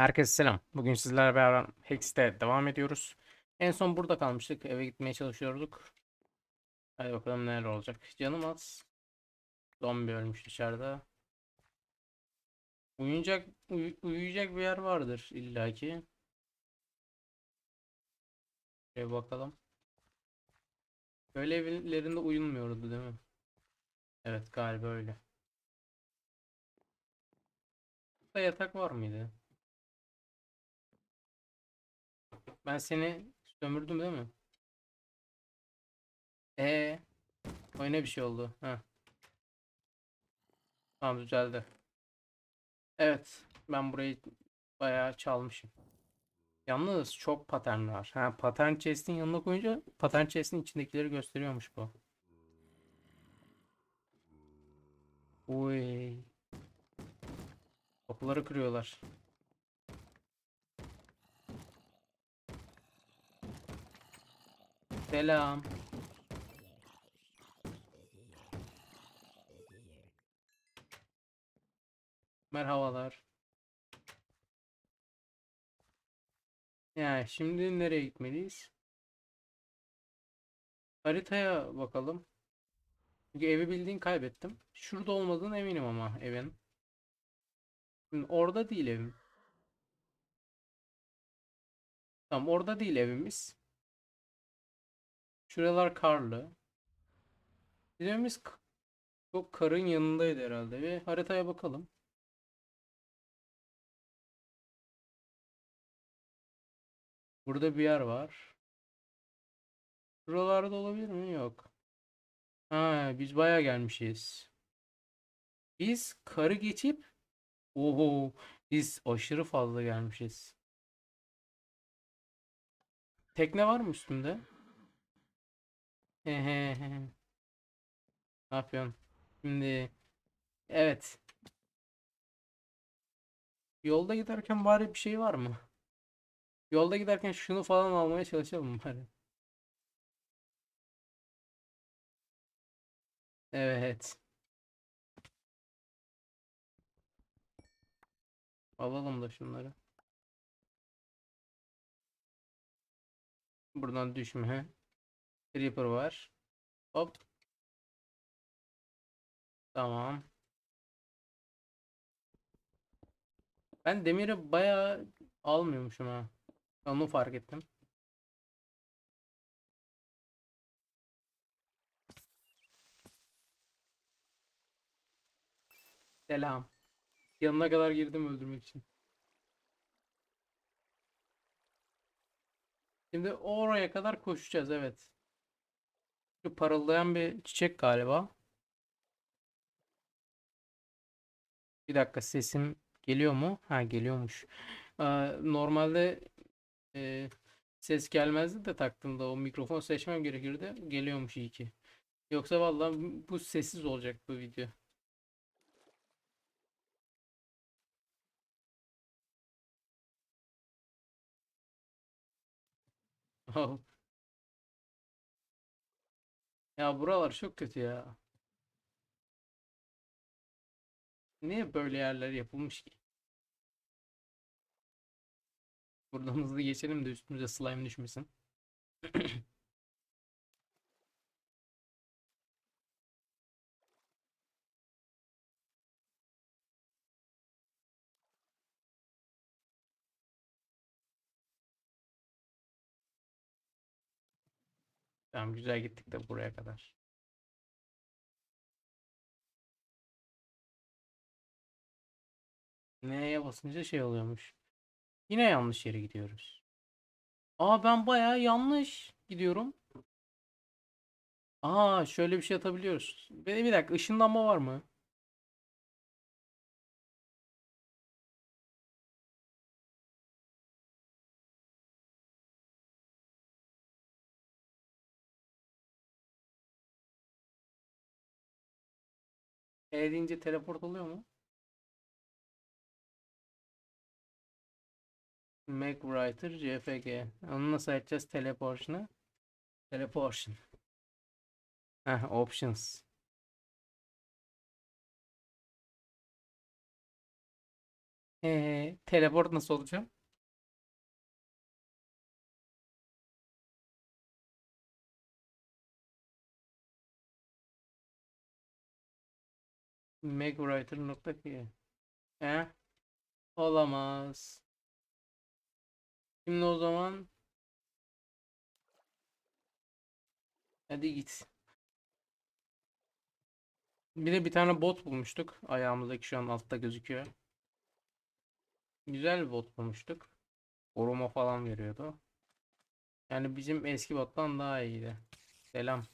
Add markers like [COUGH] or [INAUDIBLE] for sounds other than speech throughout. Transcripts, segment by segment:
Herkese selam. Bugün sizlerle beraber Hex'te devam ediyoruz. En son burada kalmıştık. Eve gitmeye çalışıyorduk. Hadi bakalım neler olacak. Canım az. Zombi ölmüş dışarıda. Uyuyacak, uyu- uyuyacak bir yer vardır illaki. Şöyle bakalım. Böyle evlerinde uyunmuyordu değil mi? Evet galiba öyle. Burada yatak var mıydı? Ben seni sömürdüm değil mi? Ee, oyuna bir şey oldu. Ha. Tamam düzeldi. Evet, ben burayı bayağı çalmışım. Yalnız çok patern var. Ha, patern chest'in yanına koyunca patern chest'in içindekileri gösteriyormuş bu. Uy. Kapıları kırıyorlar. Selam. Merhabalar. Yani şimdi nereye gitmeliyiz? Haritaya bakalım. Çünkü evi bildiğin kaybettim. Şurada olmadığını eminim ama evin. Şimdi orada değil evim. Tamam orada değil evimiz. Şuralar karlı. K- çok karın yanındaydı herhalde. Ve haritaya bakalım. Burada bir yer var. Şuralarda olabilir mi? Yok. Ha, biz bayağı gelmişiz. Biz karı geçip Oho, biz aşırı fazla gelmişiz. Tekne var mı Ne yapıyorsun? Şimdi evet. Yolda giderken bari bir şey var mı? Yolda giderken şunu falan almaya çalışalım bari. Evet. Alalım da şunları. Buradan düşme. Creeper var. Hop. Tamam. Ben demiri bayağı almıyormuşum ha. Onu fark ettim. Selam. Yanına kadar girdim öldürmek için. Şimdi oraya kadar koşacağız evet. Şu parıldayan bir çiçek galiba. Bir dakika sesim geliyor mu? Ha geliyormuş. Ee, normalde e, ses gelmezdi de taktığımda o mikrofon seçmem gerekirdi. Geliyormuş iyi ki. Yoksa vallahi bu sessiz olacak bu video. [LAUGHS] Ya buralar çok kötü ya. Niye böyle yerler yapılmış ki? Buradan hızlı geçelim de üstümüze slime düşmesin. [CLEARS THROAT] Tamam güzel gittik de buraya kadar. Neye basınca şey oluyormuş. Yine yanlış yere gidiyoruz. Aa ben bayağı yanlış gidiyorum. Aa şöyle bir şey atabiliyoruz. Bir, bir dakika ışınlanma var mı? E deyince teleport oluyor mu? Make Writer CFG. Onu nasıl açacağız teleportion'ı? Teleportion. Heh, options. Ee, teleport nasıl olacağım? Megwriter.k He? Olamaz. Şimdi o zaman hadi git. Bir de bir tane bot bulmuştuk. Ayağımızdaki şu an altta gözüküyor. Güzel bot bulmuştuk. Koruma falan veriyordu. Yani bizim eski bottan daha iyiydi. Selam.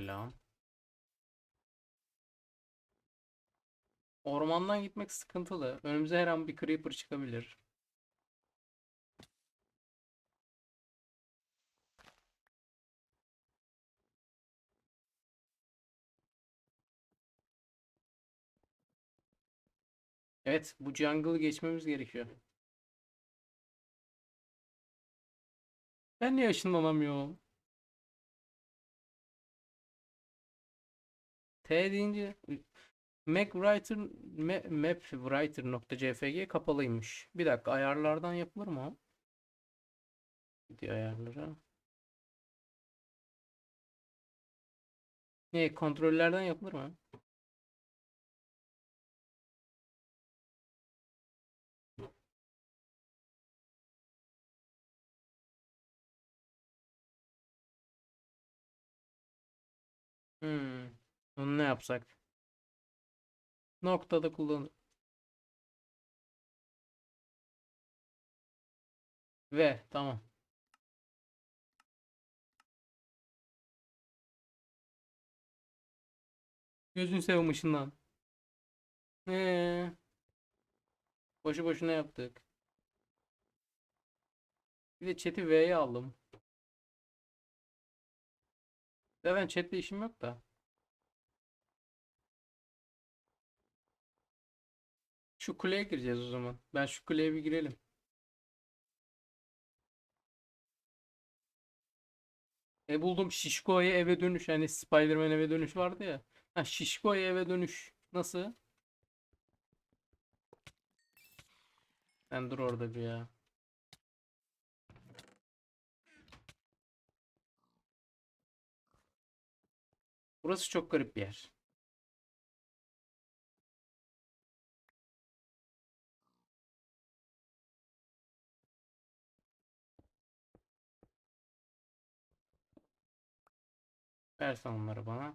Selam. Ormandan gitmek sıkıntılı. Önümüze her an bir creeper çıkabilir. Evet, bu jungle'ı geçmemiz gerekiyor. Ben niye ışınlanamıyorum? T deyince MapWriter ma- mapwriter.cfg kapalıymış. Bir dakika ayarlardan yapılır mı? Gidiyor ayarlara. Ne kontrollerden yapılır mı? Hmm. Onu ne yapsak? Noktada kullan. Ve tamam. Gözün seveyim ışından. Ee, boşu boşuna yaptık. Bir de chat'i V'ye aldım. Ya ben chat'le işim yok da. Şu kuleye gireceğiz o zaman. Ben şu kuleye bir girelim. E buldum Şişko'ya eve dönüş. Hani Spider-Man eve dönüş vardı ya. Ha Şişko'ya eve dönüş. Nasıl? Sen dur orada bir ya. Burası çok garip bir yer. Versen onları bana.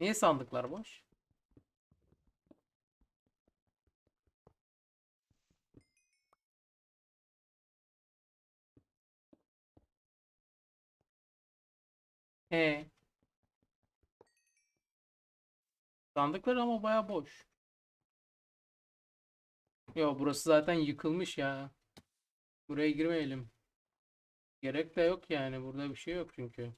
Niye sandıklar boş? He. Sandıklar ama baya boş. Yo burası zaten yıkılmış ya. Buraya girmeyelim. Gerek de yok yani. Burada bir şey yok çünkü.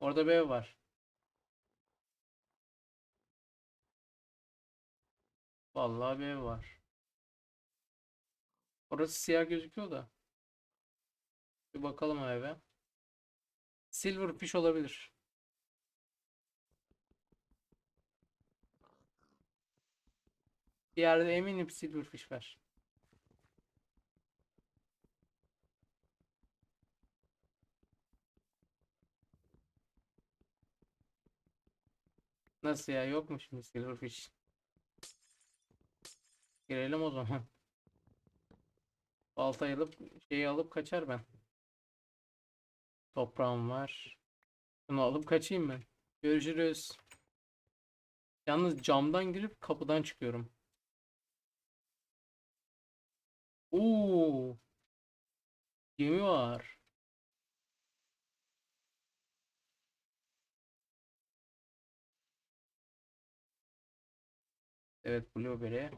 Orada bir ev var. Vallahi bir ev var. Orası siyah gözüküyor da. Bir bakalım o eve. Silverfish olabilir. Bir yerde eminim silverfish var. Nasıl ya? Yok mu silverfish? Girelim o zaman. Baltayı alıp şeyi alıp kaçar ben. Toprağım var. Bunu alıp kaçayım ben. Görüşürüz. Yalnız camdan girip kapıdan çıkıyorum. Oo. Gemi var. Evet Blueberry.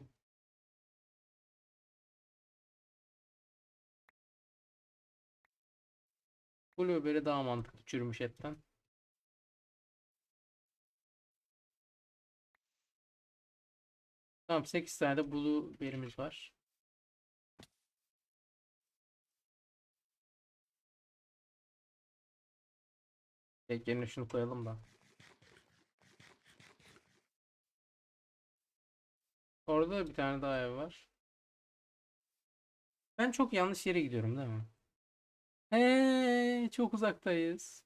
Blueberry daha mantıklı çürümüş etten. Tamam 8 tane de blueberry'miz var. Tek yerine şunu koyalım da. Orada da bir tane daha ev var. Ben çok yanlış yere gidiyorum değil mi? He, çok uzaktayız.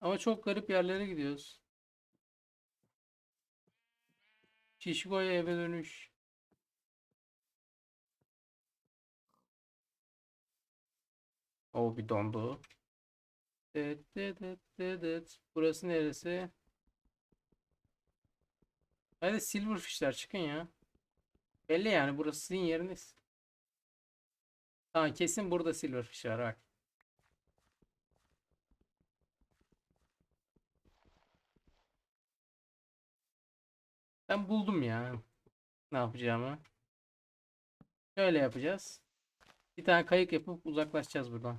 Ama çok garip yerlere gidiyoruz. Şişko'ya eve dönüş. O bir dondu. Evet, evet, evet. Burası neresi? Hadi silverfishler çıkın ya. Belli yani burası sizin yeriniz. Tamam kesin burada silverfish var bak. Ben buldum ya. Ne yapacağımı. Şöyle yapacağız. Bir tane kayık yapıp uzaklaşacağız buradan.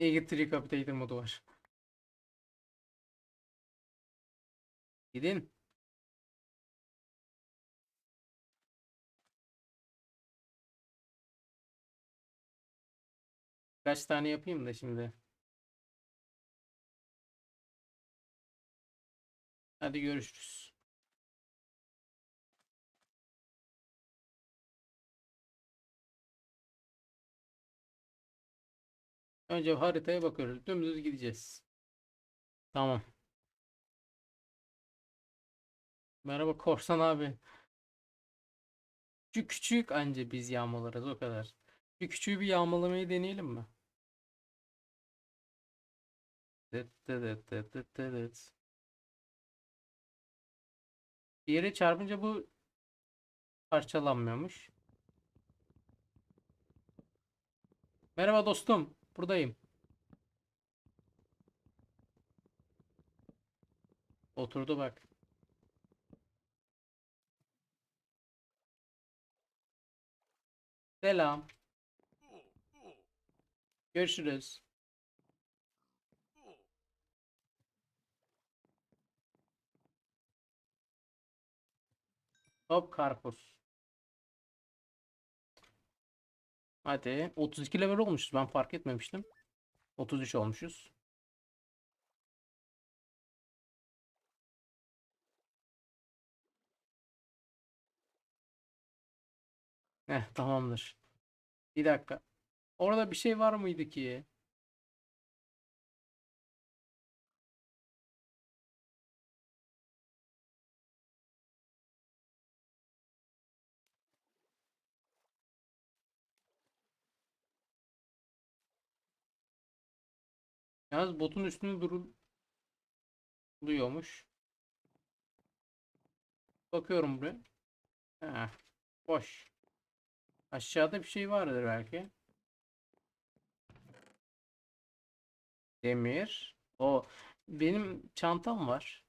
Eagle Tricapitator modu var. Gidin. Kaç tane yapayım da şimdi. Hadi görüşürüz. Önce haritaya bakıyoruz. Dümdüz gideceğiz. Tamam. Merhaba Korsan abi. Küçük küçük anca biz yağmalarız o kadar. Bir küçüğü bir yağmalamayı deneyelim mi? Dıt dıt dıt dıt. Bir yere çarpınca bu parçalanmıyormuş. Merhaba dostum. Buradayım. Oturdu bak. Selam. Görüşürüz. Hop karpuz. Hadi. 32 level olmuşuz. Ben fark etmemiştim. 33 olmuşuz. Heh, tamamdır. Bir dakika. Orada bir şey var mıydı ki? Yalnız botun üstünde duruluyormuş. Bakıyorum buraya. Heh, boş. Aşağıda bir şey vardır belki. Demir. O benim çantam var.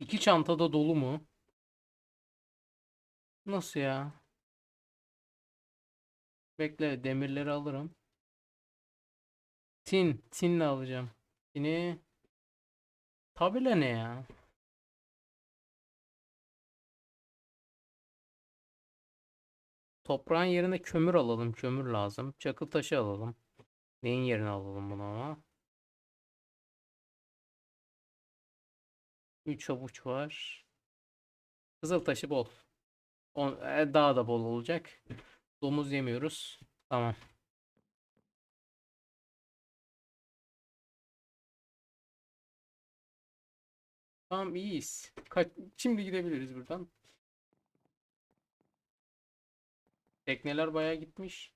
İki çantada dolu mu? Nasıl ya? Bekle demirleri alırım. Tin. Tinle alacağım. Tini. Tabela ne ya? Toprağın yerine kömür alalım. Kömür lazım. Çakıl taşı alalım. Neyin yerine alalım bunu ama? 3 avuç var. Kızıl taşı bol. On, e, daha da bol olacak. Domuz yemiyoruz. Tamam. Tamam iyiyiz. Kaç, şimdi gidebiliriz buradan. Tekneler bayağı gitmiş.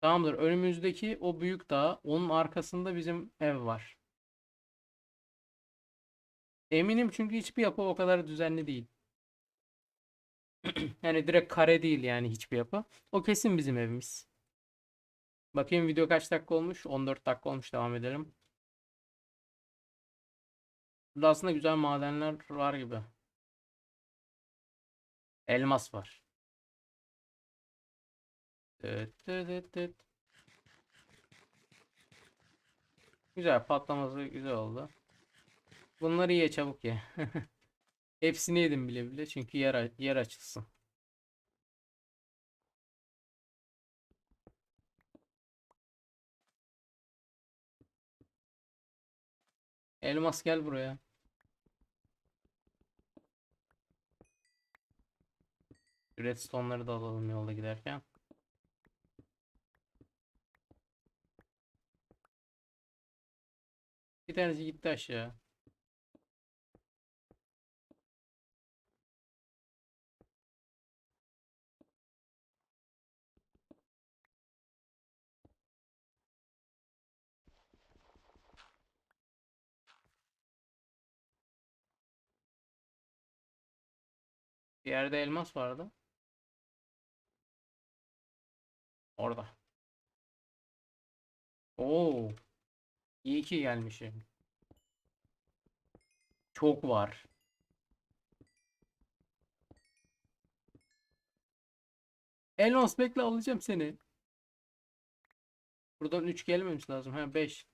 Tamamdır. Önümüzdeki o büyük dağ, onun arkasında bizim ev var. Eminim çünkü hiçbir yapı o kadar düzenli değil. [CLEARS THROAT] Yani direkt kare değil yani hiçbir yapı. O kesin bizim evimiz. Bakayım video kaç dakika olmuş? 14 dakika olmuş. Devam edelim. Burada aslında güzel madenler var gibi. Elmas var. Dıt dıt dıt. Güzel patlaması güzel oldu. Bunları ye çabuk ye. [LAUGHS] Hepsini yedim bile bile çünkü yer yer açılsın. Elmas gel buraya. Redstone'ları da alalım yolda giderken. Bir tanesi gitti aşağı. Yerde elmas vardı. Orada. Oo. İyi ki gelmişim. Çok var. Elmas bekle alacağım seni. Buradan 3 gelmemiş lazım. Ha 5.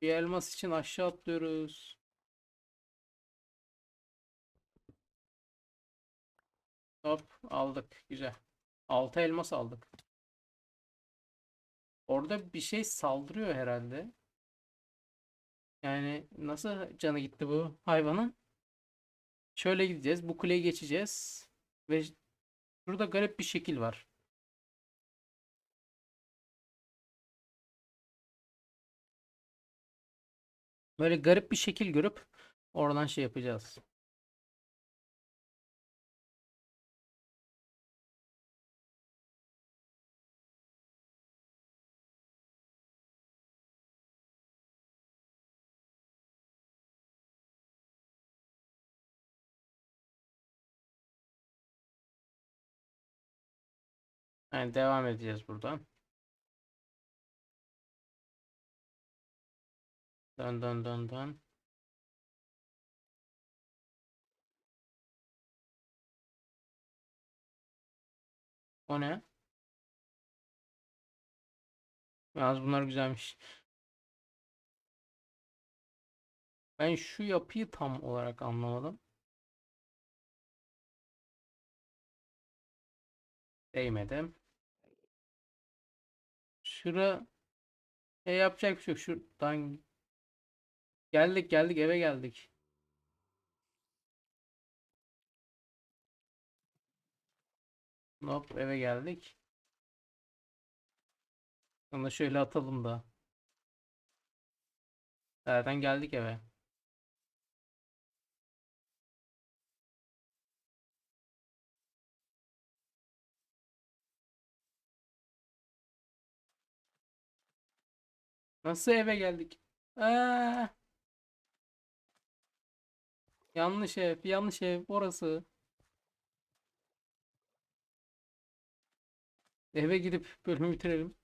Bir elmas için aşağı atlıyoruz. Hop aldık. Güzel. 6 elmas aldık. Orada bir şey saldırıyor herhalde. Yani nasıl canı gitti bu hayvanın? Şöyle gideceğiz. Bu kuleyi geçeceğiz. Ve burada garip bir şekil var. Böyle garip bir şekil görüp oradan şey yapacağız. Yani devam edeceğiz buradan. Dön dön dön dön. O ne? Yalnız bunlar güzelmiş. Ben şu yapıyı tam olarak anlamadım. Değmedim. Şura e yapacak bir şey yok. Şuradan geldik geldik eve geldik. Hop eve geldik. Onu şöyle atalım da. Zaten geldik eve. Nasıl eve geldik? Aa, yanlış ev, yanlış ev orası. Eve gidip bölümü bitirelim.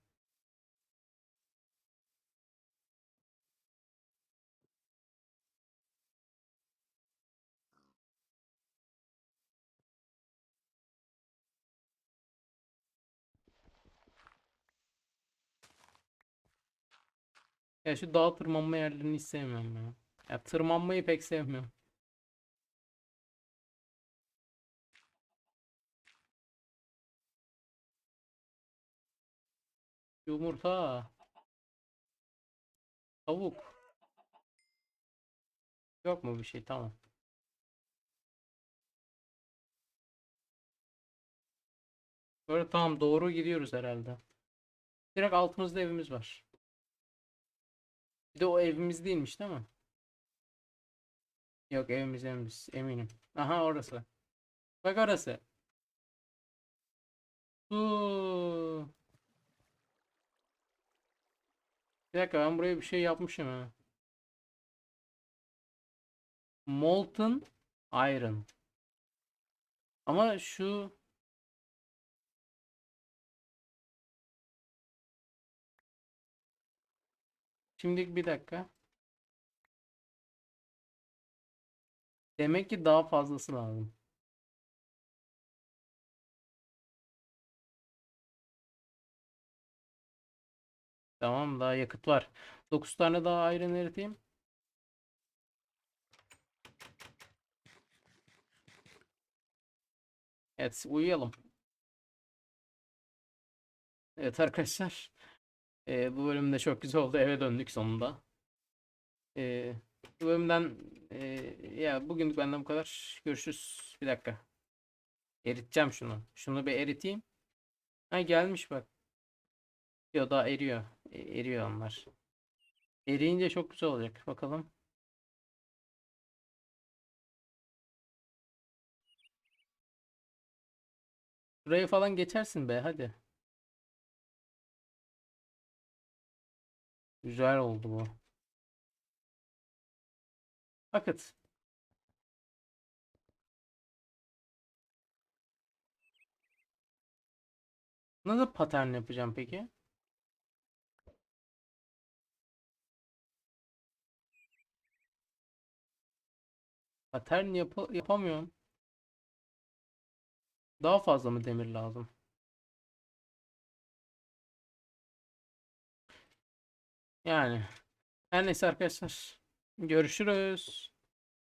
Ya şu dağ tırmanma yerlerini hiç sevmiyorum ya. Ya tırmanmayı pek sevmiyorum. Yumurta. Tavuk. Yok mu bir şey? Tamam. Böyle tamam doğru gidiyoruz herhalde. Direkt altımızda evimiz var. Bir de o evimiz değilmiş değil mi? Yok evimiz evimiz eminim. Aha orası. Bak orası. Su. Bir dakika ben buraya bir şey yapmışım ha. Molten Iron. Ama şu Şimdi bir dakika. Demek ki daha fazlası lazım. Tamam daha yakıt var. 9 tane daha iron eriteyim. Evet uyuyalım. Evet arkadaşlar. Ee, bu bölümde çok güzel oldu. Eve döndük sonunda. Ee, bu bölümden ee, ya bugünlük benden bu kadar. Görüşürüz. Bir dakika. Eriteceğim şunu. Şunu bir eriteyim. Ha gelmiş bak. Yok daha eriyor. E, eriyor onlar. Eriyince çok güzel olacak. Bakalım. Burayı falan geçersin be hadi. Güzel oldu bu. Akıt. Nasıl pattern yapacağım peki? Pattern yapı yapamıyorum. Daha fazla mı demir lazım? Yani. Her neyse arkadaşlar. Görüşürüz.